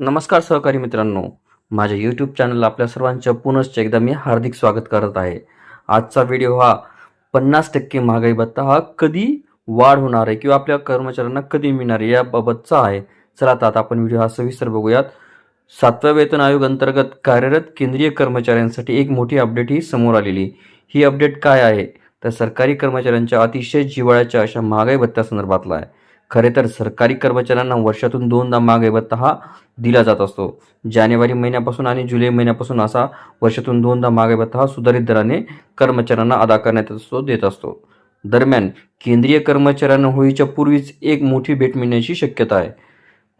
नमस्कार सहकारी मित्रांनो. माझ्या यूट्यूब चॅनलला आपल्या सर्वांच्या पुनश्च एकदा मी हार्दिक स्वागत करत आहे. आजचा व्हिडिओ हा पन्नास टक्के महागाई भत्ता हा कधी वाढ होणार आहे किंवा आपल्या कर्मचाऱ्यांना कधी मिळणार आहे याबाबतचा आहे. चला आता आता आपण व्हिडिओ हा सविस्तर बघूयात. सातव्या वेतन आयोग अंतर्गत कार्यरत केंद्रीय कर्मचाऱ्यांसाठी एक मोठी अपडेट ही समोर आलेली. ही अपडेट काय आहे? तर सरकारी कर्मचाऱ्यांच्या अतिशय जिव्हाळ्याच्या अशा महागाई भत्त्यासंदर्भातला आहे. खरे तर सरकारी कर्मचाऱ्यांना वर्षातून दोनदा महागाई भत्ता हा दिला जात असतो. जानेवारी महिन्यापासून आणि जुलै महिन्यापासून असा वर्षातून दोनदा महागाई भत्ता हा सुधारित दराने कर्मचाऱ्यांना अदा करण्यात असतो देत असतो. दरम्यान केंद्रीय कर्मचाऱ्यांना होळीच्या पूर्वीच एक मोठी भेट मिळण्याची शक्यता आहे.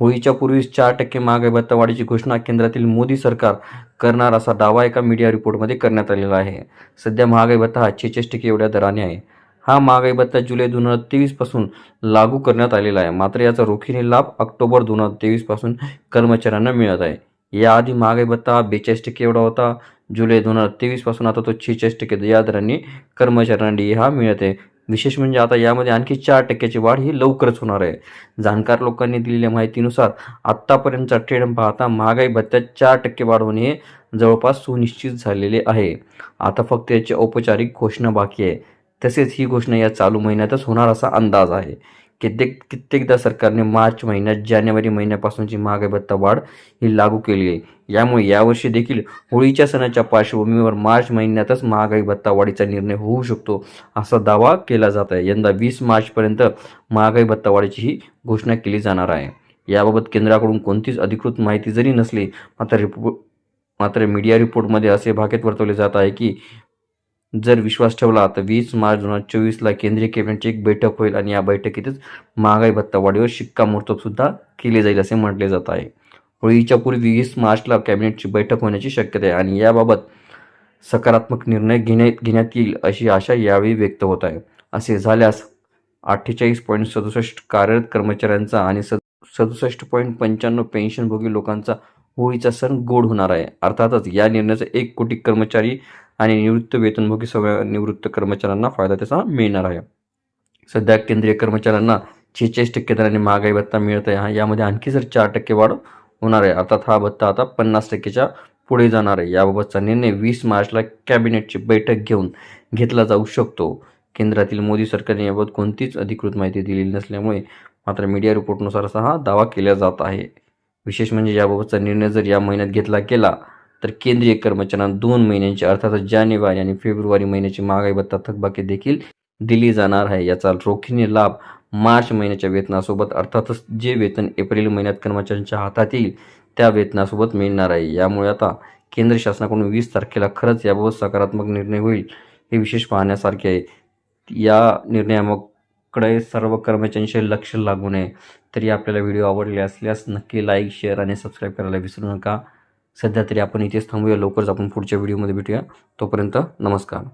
होळीच्या पूर्वीच चार टक्के महागाई भत्ता वाढीची घोषणा केंद्रातील मोदी सरकार करणार असा दावा एका मीडिया रिपोर्टमध्ये करण्यात आलेला आहे. सध्या महागाई भत्ता हा छेचाळीस टक्के एवढ्या दराने आहे. हा महागाई भत्ता जुलै दोन हजार तेवीसपासून लागू करण्यात आलेला आहे. मात्र याचा रोखीने लाभ ऑक्टोबर दोन हजार तेवीसपासून कर्मचाऱ्यांना मिळत आहे. याआधी महागाई भत्ता हा बेचाळीस टक्के एवढा होता. जुलै दोन हजार तेवीसपासून आता तो छेचाळीस टक्के. या दराने कर्मचाऱ्यांनी हा मिळत आहे. विशेष म्हणजे आता यामध्ये आणखी चार टक्क्याची वाढ ही लवकरच होणार आहे. जाणकार लोकांनी दिलेल्या माहितीनुसार आत्तापर्यंतचा ट्रेंड पाहता महागाई भत्त्यात चार टक्के वाढ होणे हे जवळपास सुनिश्चित झालेले आहे. आता फक्त याची औपचारिक घोषणा बाकी आहे. तसेच ही घोषणा या चालू महिन्यातच होणार असा अंदाज आहे. कित्येक कित्येकदा सरकारने मार्च महिन्यात जानेवारी महिन्यापासूनची महागाई भत्ता वाढ ही लागू केली आहे. यामुळे यावर्षी देखील होळीच्या सणाच्या पार्श्वभूमीवर मार्च महिन्यातच महागाई भत्ता वाढीचा निर्णय होऊ शकतो असा दावा केला जात आहे. यंदा वीस मार्चपर्यंत महागाई भत्ता वाढीची ही घोषणा केली जाणार आहे. याबाबत केंद्राकडून कोणतीच अधिकृत माहिती जरी नसली मात्र रिपो मात्र मीडिया रिपोर्टमध्ये असे भाकीत वर्तवले जात आहे की जर विश्वास ठेवला तर वीस मार्च दोन हजार चोवीसला केंद्रीय कॅबिनेटची एक बैठक होईल आणि या बैठकीतच महागाई भत्ता वाढीवर शिक्कामोर्तब सुद्धा केले जाईल असे म्हटले जात आहे. होळीच्या पूर्वी वीस मार्चला कॅबिनेटची बैठक होण्याची शक्यता आहे आणि याबाबत सकारात्मक निर्णय घेण्यात घेण्यात येईल अशी आशा यावेळी व्यक्त होत आहे. असे झाल्यास अठ्ठेचाळीस पॉईंट सदुसष्ट कार्यरत कर्मचाऱ्यांचा आणि सद सदुसष्ट पॉईंट पंच्याण्णव पेन्शनभोगी लोकांचा होळीचा सण गोड होणार आहे. अर्थातच या निर्णयाचा एक कोटी कर्मचारी आणि निवृत्त वेतनभोगी सगळ्या निवृत्त कर्मचाऱ्यांना फायदा त्याचा मिळणार आहे. सध्या केंद्रीय कर्मचाऱ्यांना छेचाळीस टक्के दराने महागाई भत्ता मिळत आहे. हा यामध्ये आणखी जर चार टक्के वाढ होणार आहे अर्थात हा भत्ता आता पन्नास टक्केच्या पुढे जाणार आहे. याबाबतचा निर्णय वीस मार्चला कॅबिनेटची बैठक घेऊन घेतला जाऊ शकतो. केंद्रातील मोदी सरकारने याबाबत कोणतीच अधिकृत माहिती दिलेली नसल्यामुळे मात्र मीडिया रिपोर्टनुसार असा हा दावा केला जात आहे. विशेष म्हणजे याबाबतचा निर्णय जर या महिन्यात घेतला गेला तर केंद्रीय कर्मचाऱ्यांना दोन महिन्यांची अर्थातच जानेवारी आणि फेब्रुवारी महिन्याची महागाई भत्ता थकबाकी देखील दिली जाणार आहे. याचा रोखीने लाभ मार्च महिन्याच्या वेतनासोबत अर्थातच जे वेतन एप्रिल महिन्यात कर्मचाऱ्यांच्या हातात येईल त्या वेतनासोबत मिळणार आहे. यामुळे आता केंद्र शासनाकडून वीस तारखेला खरंच याबाबत सकारात्मक निर्णय होईल हे विशेष पाहण्यासारखे आहे. या निर्णयाकडे सर्व कर्मचाऱ्यांचे लक्ष लागू नये. तरी आपल्याला व्हिडिओ आवडले असल्यास नक्की लाईक शेअर आणि सबस्क्राईब करायला विसरू नका. सध्या तरी आपण इथेच थांबूया. लवकरच आपण पुढच्या व्हिडिओमध्ये भेटूया. तोपर्यंत नमस्कार.